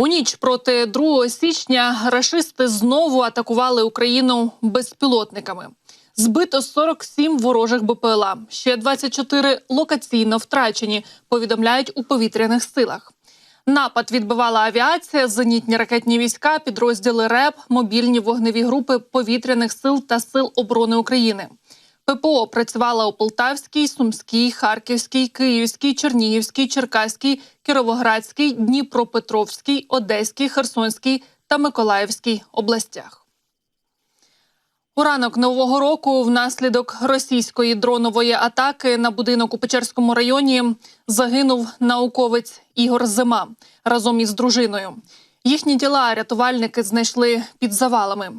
У ніч проти 2 січня рашисти знову атакували Україну безпілотниками. Збито 47 ворожих БПЛА. Ще 24 локаційно втрачені. Повідомляють у повітряних силах. Напад відбивала авіація, зенітні ракетні війська, підрозділи РЕП, мобільні вогневі групи повітряних сил та сил оборони України. ППО працювала у Полтавській, Сумській, Харківській, Київській, Чернігівській, Черкаській, Кіровоградській, Дніпропетровській, Одеській, Херсонській та Миколаївській областях. У ранок нового року внаслідок російської дронової атаки на будинок у Печерському районі загинув науковець Ігор Зима разом із дружиною. Їхні тіла рятувальники знайшли під завалами.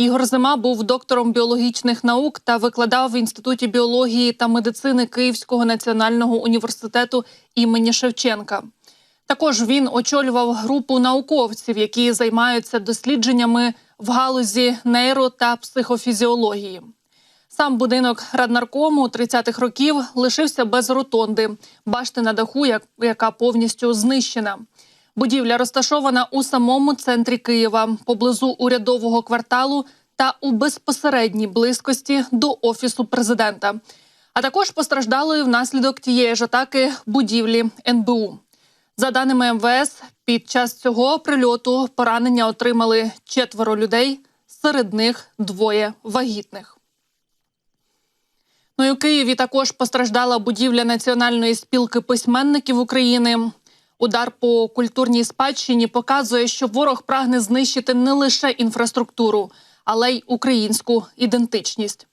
Ігор Зима був доктором біологічних наук та викладав в інституті біології та медицини Київського національного університету імені Шевченка. Також він очолював групу науковців, які займаються дослідженнями в галузі нейро та психофізіології. Сам будинок раднаркому 30-х років лишився без ротонди, башти на даху, як- яка повністю знищена. Будівля розташована у самому центрі Києва, поблизу урядового кварталу та у безпосередній близькості до офісу президента. А також постраждалої внаслідок тієї ж атаки будівлі НБУ. За даними МВС, під час цього прильоту поранення отримали четверо людей, серед них двоє вагітних. Ну і у Києві також постраждала будівля Національної спілки письменників України. Удар по культурній спадщині показує, що ворог прагне знищити не лише інфраструктуру, але й українську ідентичність.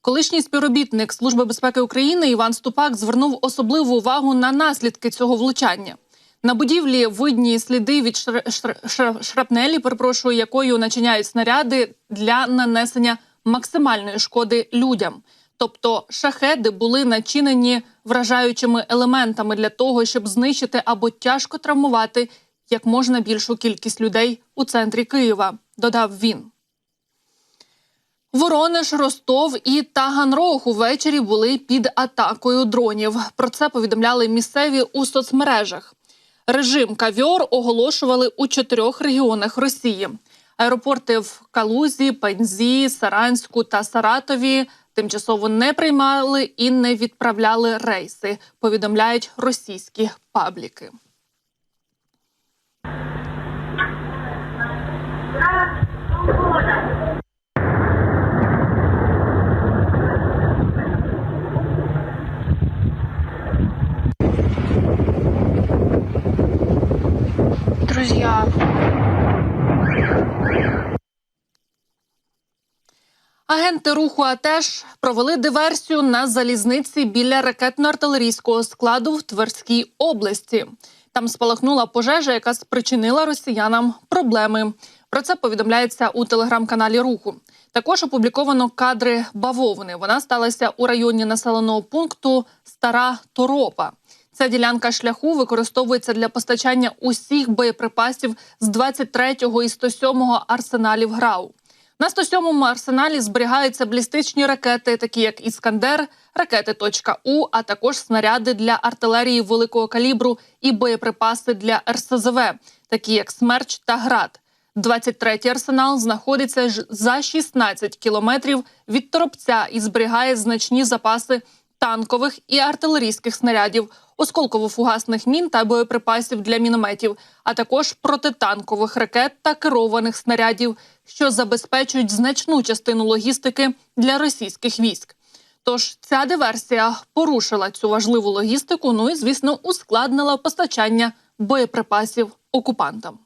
Колишній співробітник Служби безпеки України Іван Ступак звернув особливу увагу на наслідки цього влучання. На будівлі видні сліди від шр- шр- шр- шрапнелі, перепрошую, якою начиняють снаряди для нанесення максимальної шкоди людям. Тобто шахеди були начинені вражаючими елементами для того, щоб знищити або тяжко травмувати як можна більшу кількість людей у центрі Києва, додав він. Воронеж, Ростов і Таганрог увечері були під атакою дронів. Про це повідомляли місцеві у соцмережах. Режим кавьор оголошували у чотирьох регіонах Росії. Аеропорти в Калузі, Пензі, Саранську та Саратові тимчасово не приймали і не відправляли рейси. Повідомляють російські пабліки. Агенти руху АТЕШ провели диверсію на залізниці біля ракетно-артилерійського складу в Тверській області. Там спалахнула пожежа, яка спричинила росіянам проблеми. Про це повідомляється у телеграм-каналі Руху. Також опубліковано кадри бавовни. Вона сталася у районі населеного пункту Стара Торопа. Ця ділянка шляху використовується для постачання усіх боєприпасів з 23-го і 107-го арсеналів ГРАУ. На 107-му арсеналі зберігаються балістичні ракети, такі як Іскандер, ракети «Точка-У», а також снаряди для артилерії великого калібру і боєприпаси для РСЗВ, такі як Смерч та Град. 23-й арсенал знаходиться за 16 кілометрів від Торопця і зберігає значні запаси танкових і артилерійських снарядів, осколково-фугасних мін та боєприпасів для мінометів, а також протитанкових ракет та керованих снарядів, що забезпечують значну частину логістики для російських військ. Тож ця диверсія порушила цю важливу логістику. Ну і звісно ускладнила постачання боєприпасів окупантам.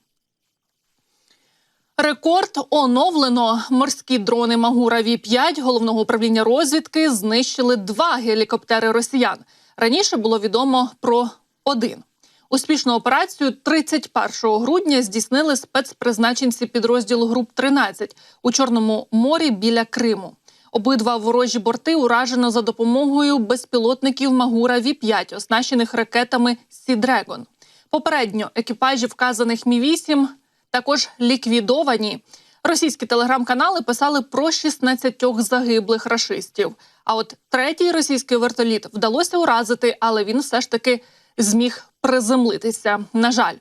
Рекорд оновлено. Морські дрони Магура Ві 5 головного управління розвідки знищили два гелікоптери росіян. Раніше було відомо про один. Успішну операцію 31 грудня здійснили спецпризначенці підрозділу груп 13 у Чорному морі біля Криму. Обидва ворожі борти уражено за допомогою безпілотників Магура Ві 5 оснащених ракетами Сі-Дрегон. Попередньо екіпажі вказаних Мі 8 також ліквідовані. Російські телеграм-канали писали про 16 загиблих рашистів. А от третій російський вертоліт вдалося уразити, але він все ж таки зміг приземлитися. На жаль,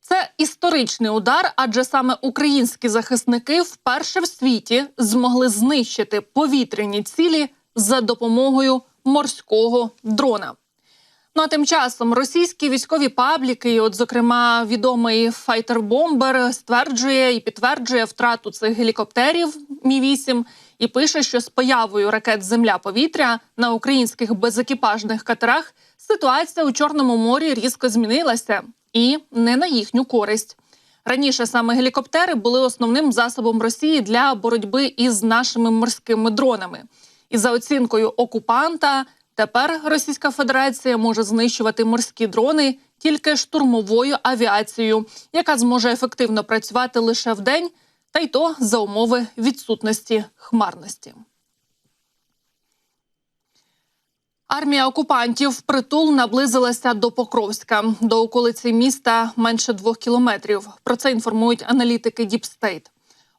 Це історичний удар, адже саме українські захисники вперше в світі змогли знищити повітряні цілі за допомогою морського дрона. Ну а тим часом російські військові пабліки, от зокрема відомий файтер-бомбер, стверджує і підтверджує втрату цих гелікоптерів Мі 8 і пише, що з появою ракет Земля-повітря на українських безекіпажних катерах ситуація у Чорному морі різко змінилася і не на їхню користь. Раніше саме гелікоптери були основним засобом Росії для боротьби із нашими морськими дронами. І за оцінкою окупанта, тепер Російська Федерація може знищувати морські дрони тільки штурмовою авіацією, яка зможе ефективно працювати лише вдень, та й то за умови відсутності хмарності. Армія окупантів впритул наблизилася до Покровська, до околиці міста менше двох кілометрів. Про це інформують аналітики Діпстейт.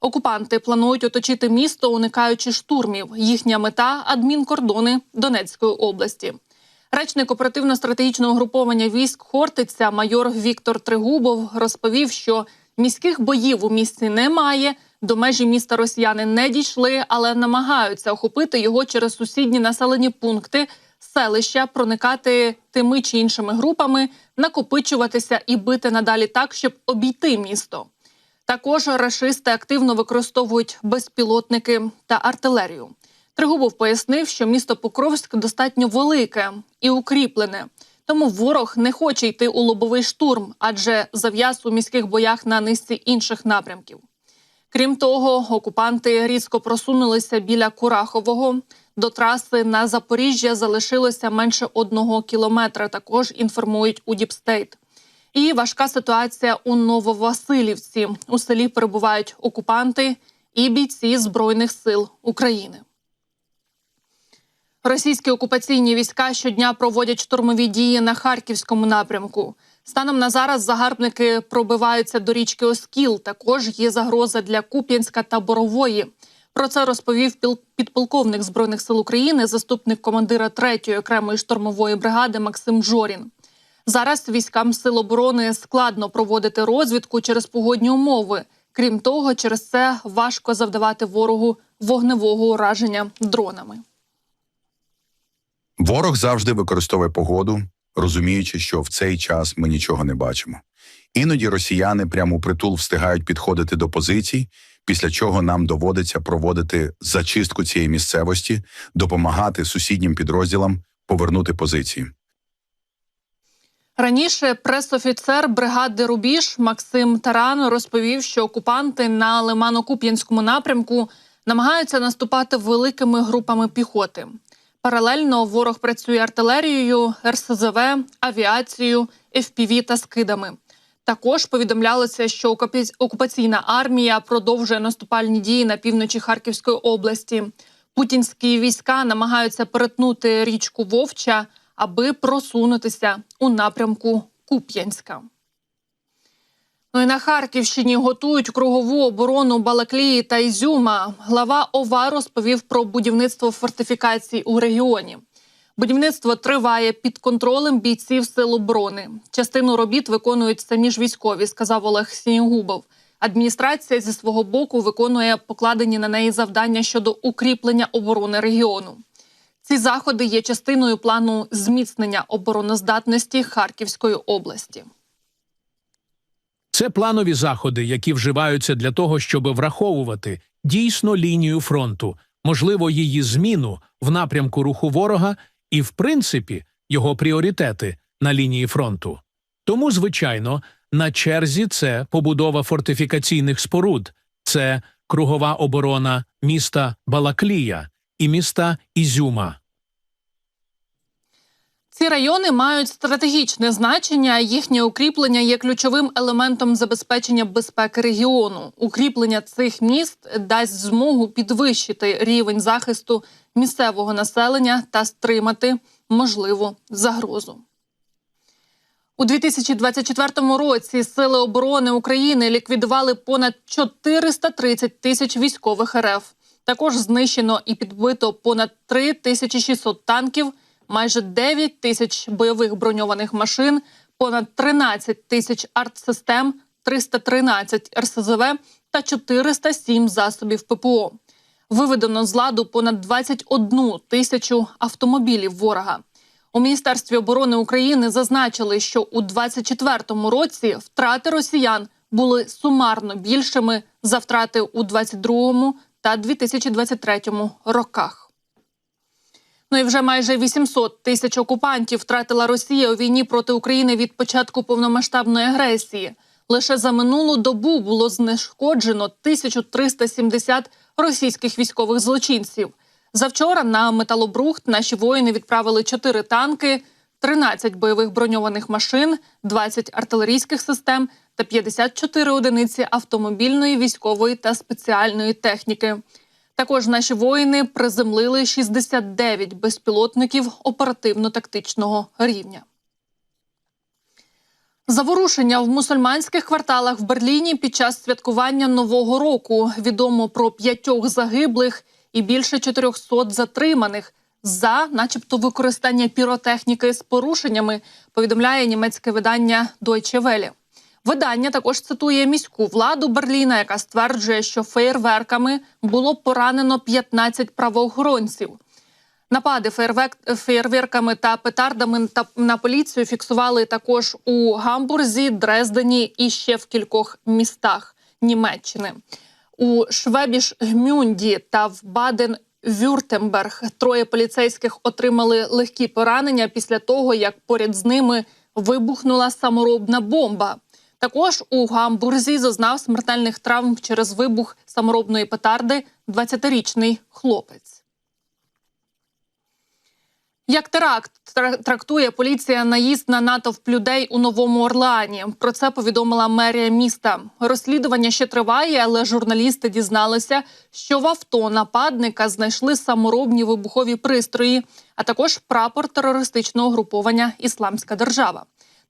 Окупанти планують оточити місто, уникаючи штурмів. Їхня мета адмінкордони Донецької області. Речник оперативно-стратегічного груповання військ Хортиця, майор Віктор Тригубов, розповів, що міських боїв у місті немає. До межі міста росіяни не дійшли, але намагаються охопити його через сусідні населені пункти, селища, проникати тими чи іншими групами, накопичуватися і бити надалі так, щоб обійти місто. Також рашисти активно використовують безпілотники та артилерію. Тригубов пояснив, що місто Покровськ достатньо велике і укріплене, тому ворог не хоче йти у лобовий штурм, адже зав'яз у міських боях на низці інших напрямків. Крім того, окупанти різко просунулися біля Курахового. До траси на Запоріжжя залишилося менше одного кілометра. Також інформують у Діпстейт. І важка ситуація у Нововасилівці. У селі перебувають окупанти і бійці Збройних сил України. Російські окупаційні війська щодня проводять штурмові дії на харківському напрямку. Станом на зараз загарбники пробиваються до річки Оскіл. Також є загроза для Куп'янська та Борової. Про це розповів підполковник збройних сил України, заступник командира 3-ї окремої штурмової бригади Максим Жорін. Зараз військам сил оборони складно проводити розвідку через погодні умови. Крім того, через це важко завдавати ворогу вогневого ураження дронами. Ворог завжди використовує погоду, розуміючи, що в цей час ми нічого не бачимо. Іноді росіяни прямо у притул встигають підходити до позицій, після чого нам доводиться проводити зачистку цієї місцевості, допомагати сусіднім підрозділам повернути позиції. Раніше пресофіцер бригади Рубіж Максим Таран розповів, що окупанти на Лимано-Куп'янському напрямку намагаються наступати великими групами піхоти. Паралельно ворог працює артилерією, РСЗВ, авіацією, ФПВ та скидами. Також повідомлялося, що окупаційна армія продовжує наступальні дії на півночі Харківської області. Путінські війська намагаються перетнути річку Вовча, аби просунутися у напрямку Куп'янська. Ну і на Харківщині готують кругову оборону Балаклії та Ізюма. Глава ОВА розповів про будівництво фортифікацій у регіоні. Будівництво триває під контролем бійців сил оборони. Частину робіт виконують самі ж військові, сказав Олег Сінігубов. Адміністрація зі свого боку виконує покладені на неї завдання щодо укріплення оборони регіону. Ці заходи є частиною плану зміцнення обороноздатності Харківської області. Це планові заходи, які вживаються для того, щоб враховувати дійсно лінію фронту, можливо, її зміну в напрямку руху ворога і, в принципі, його пріоритети на лінії фронту. Тому, звичайно, на черзі це побудова фортифікаційних споруд, це кругова оборона міста Балаклія і міста Ізюма. Ці райони мають стратегічне значення. Їхнє укріплення є ключовим елементом забезпечення безпеки регіону. Укріплення цих міст дасть змогу підвищити рівень захисту місцевого населення та стримати можливу загрозу. У 2024 році Сили оборони України ліквідували понад 430 тисяч військових РФ. Також знищено і підбито понад 3600 танків, майже 9 тисяч бойових броньованих машин, понад 13 тисяч артсистем, 313 РСЗВ та 407 засобів ППО. Виведено з ладу понад 21 тисячу автомобілів ворога. У міністерстві оборони України зазначили, що у 2024 році втрати росіян були сумарно більшими за втрати у 2022 та 2023 роках. Ну і вже майже 800 тисяч окупантів втратила Росія у війні проти України від початку повномасштабної агресії. Лише за минулу добу було знешкоджено 1370 російських військових злочинців. Завчора на металобрухт наші воїни відправили 4 танки, 13 бойових броньованих машин, 20 артилерійських систем та 54 одиниці автомобільної, військової та спеціальної техніки. Також наші воїни приземлили 69 безпілотників оперативно-тактичного рівня. Заворушення в мусульманських кварталах в Берліні під час святкування Нового року відомо про п'ятьох загиблих і більше 400 затриманих за, начебто, використання піротехніки з порушеннями. Повідомляє німецьке видання Deutsche Welle. Видання також цитує міську владу Берліна, яка стверджує, що феєрверками було поранено 15 правоохоронців. Напади феєрверками та петардами та на поліцію фіксували також у Гамбурзі, Дрездені і ще в кількох містах Німеччини. У Швебіш-Гмюнді та в Баден-Вюртемберг троє поліцейських отримали легкі поранення після того, як поряд з ними вибухнула саморобна бомба. Також у Гамбурзі зазнав смертельних травм через вибух саморобної петарди 20-річний хлопець. Як теракт трактує поліція наїзд на натовп людей у Новому Орлеані. Про це повідомила мерія міста. Розслідування ще триває, але журналісти дізналися, що в авто нападника знайшли саморобні вибухові пристрої, а також прапор терористичного груповання Ісламська держава.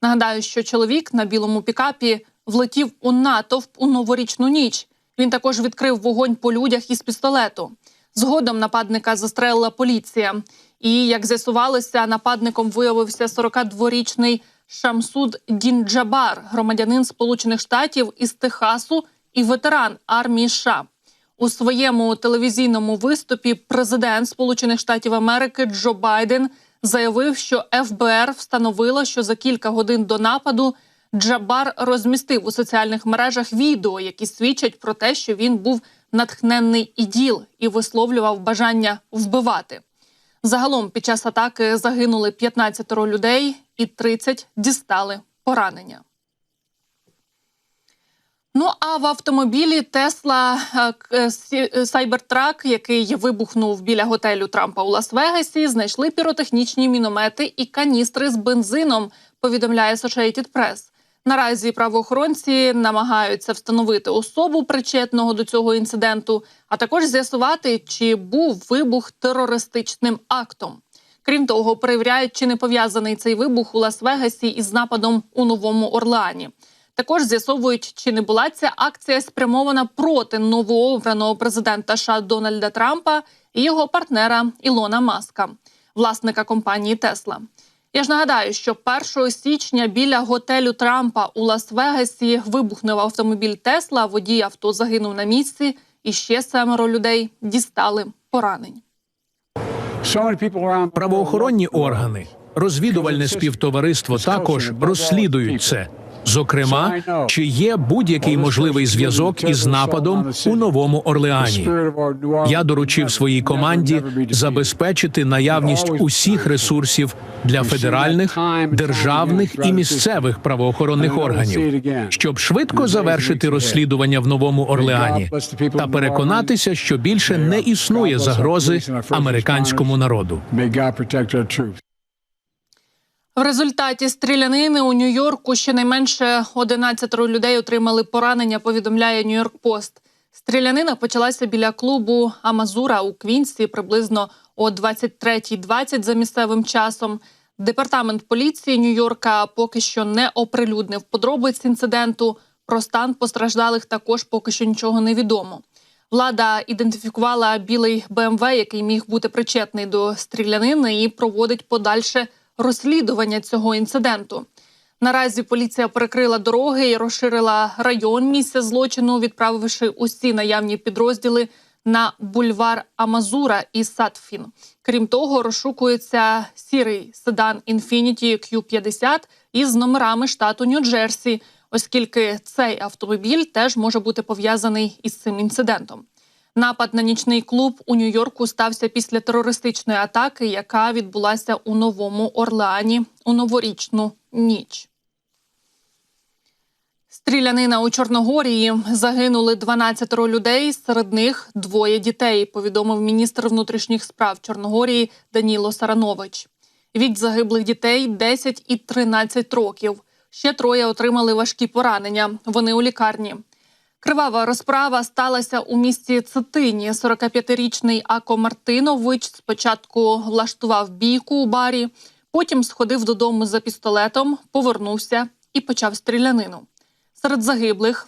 Нагадаю, що чоловік на білому пікапі влетів у натовп у новорічну ніч. Він також відкрив вогонь по людях із пістолету. Згодом нападника застрелила поліція. І як з'ясувалося, нападником виявився 42-річний Шамсуд Дінджабар, громадянин Сполучених Штатів із Техасу і ветеран армії США. У своєму телевізійному виступі президент Сполучених Штатів Америки Джо Байден заявив, що ФБР встановило, що за кілька годин до нападу Джабар розмістив у соціальних мережах відео, які свідчать про те, що він був натхненний іділ і висловлював бажання вбивати. Загалом під час атаки загинули 15 людей і 30 дістали поранення. Ну а в автомобілі Тесла Сайбертрак, який вибухнув біля готелю Трампа у Лас-Вегасі, знайшли піротехнічні міномети і каністри з бензином. Повідомляє Associated Press. Наразі правоохоронці намагаються встановити особу причетного до цього інциденту, а також з'ясувати, чи був вибух терористичним актом. Крім того, перевіряють, чи не пов'язаний цей вибух у Лас-Вегасі із нападом у Новому Орлеані. Також з'ясовують, чи не була ця акція спрямована проти новообраного президента США Дональда Трампа і його партнера Ілона Маска, власника компанії Тесла. Я ж нагадаю, що 1 січня біля готелю Трампа у Лас-Вегасі вибухнув автомобіль Тесла. Водій авто загинув на місці, і ще семеро людей дістали поранень. Правоохоронні органи, розвідувальне співтовариство також розслідують це. Зокрема, чи є будь-який можливий зв'язок із нападом у новому Орлеані. Я доручив своїй команді забезпечити наявність усіх ресурсів для федеральних, державних і місцевих правоохоронних органів, щоб швидко завершити розслідування в новому Орлеані та переконатися, що більше не існує загрози американському народу. В результаті стрілянини у Нью-Йорку щонайменше 11 людей отримали поранення. Повідомляє Нью-Йорк Пост. Стрілянина почалася біля клубу Амазура у Квінсі приблизно о 23.20 за місцевим часом. Департамент поліції Нью-Йорка поки що не оприлюднив подробиць інциденту. Про стан постраждалих також поки що нічого не відомо. Влада ідентифікувала білий БМВ, який міг бути причетний до стрілянини, і проводить подальше розслідування цього інциденту. Наразі поліція перекрила дороги і розширила район місця злочину, відправивши усі наявні підрозділи на бульвар Амазура і Сатфін. Крім того, розшукується сірий седан Infiniti Q50 із номерами штату Нью-Джерсі, оскільки цей автомобіль теж може бути пов'язаний із цим інцидентом. Напад на нічний клуб у Нью-Йорку стався після терористичної атаки, яка відбулася у Новому Орлеані у новорічну ніч. Стрілянина у Чорногорії загинули 12 людей. Серед них двоє дітей. Повідомив міністр внутрішніх справ Чорногорії Даніло Саранович. Від загиблих дітей 10 і 13 років. Ще троє отримали важкі поранення. Вони у лікарні. Кривава розправа сталася у місті Цитині. 45-річний Ако Мартинович спочатку влаштував бійку у барі, потім сходив додому за пістолетом, повернувся і почав стрілянину. Серед загиблих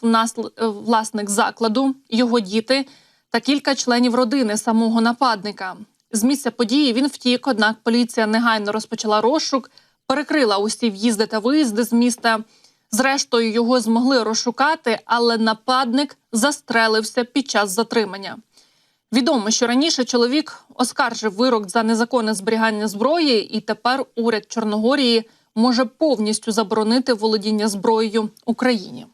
власник закладу, його діти та кілька членів родини самого нападника. З місця події він втік, однак поліція негайно розпочала розшук, перекрила усі в'їзди та виїзди з міста. Зрештою, його змогли розшукати, але нападник застрелився під час затримання. Відомо, що раніше чоловік оскаржив вирок за незаконне зберігання зброї, і тепер уряд Чорногорії може повністю заборонити володіння зброєю Україні.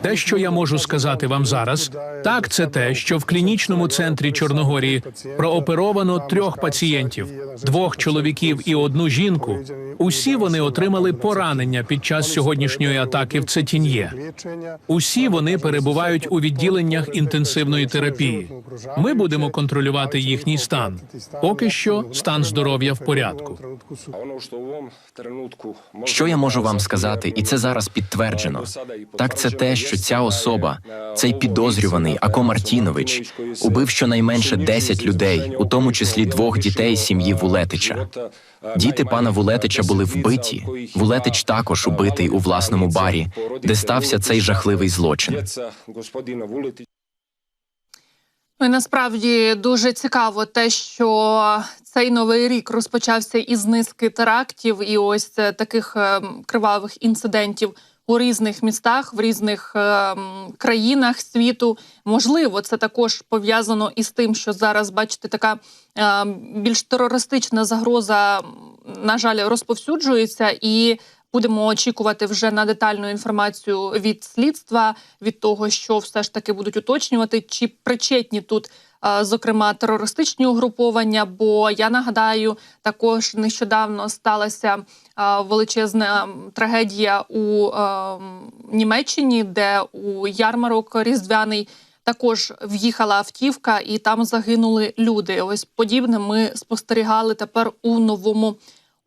Те, що я можу сказати вам зараз, так це те, що в клінічному центрі Чорногорії прооперовано трьох пацієнтів: двох чоловіків і одну жінку. Усі вони отримали поранення під час сьогоднішньої атаки в Цетін'є. Усі вони перебувають у відділеннях інтенсивної терапії. Ми будемо контролювати їхній стан. Поки що стан здоров'я в порядку. Що я можу вам сказати, і це зараз підтверджено. Так, це те, що ця особа, цей підозрюваний Ако Мартінович, убив щонайменше 10 людей, у тому числі двох дітей сім'ї Вулетича. Діти пана Вулетича були вбиті. Вулетич також убитий у власному барі, де стався цей жахливий злочин. Ну і насправді дуже цікаво те, що цей новий рік розпочався із низки терактів і ось е, таких е, кривавих інцидентів у різних містах, в різних е, країнах світу. Можливо, це також пов'язано із тим, що зараз бачите, така е, більш терористична загроза, на жаль, розповсюджується і. Будемо очікувати вже на детальну інформацію від слідства, від того, що все ж таки будуть уточнювати, чи причетні тут, зокрема, терористичні угруповання. Бо я нагадаю, також нещодавно сталася е, величезна трагедія у е, Німеччині, де у ярмарок різдвяний. Також в'їхала автівка, і там загинули люди. Ось подібне ми спостерігали тепер у новому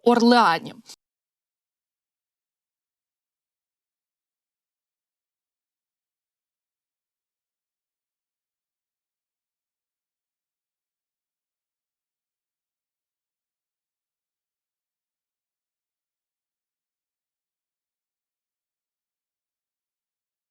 Орлеані.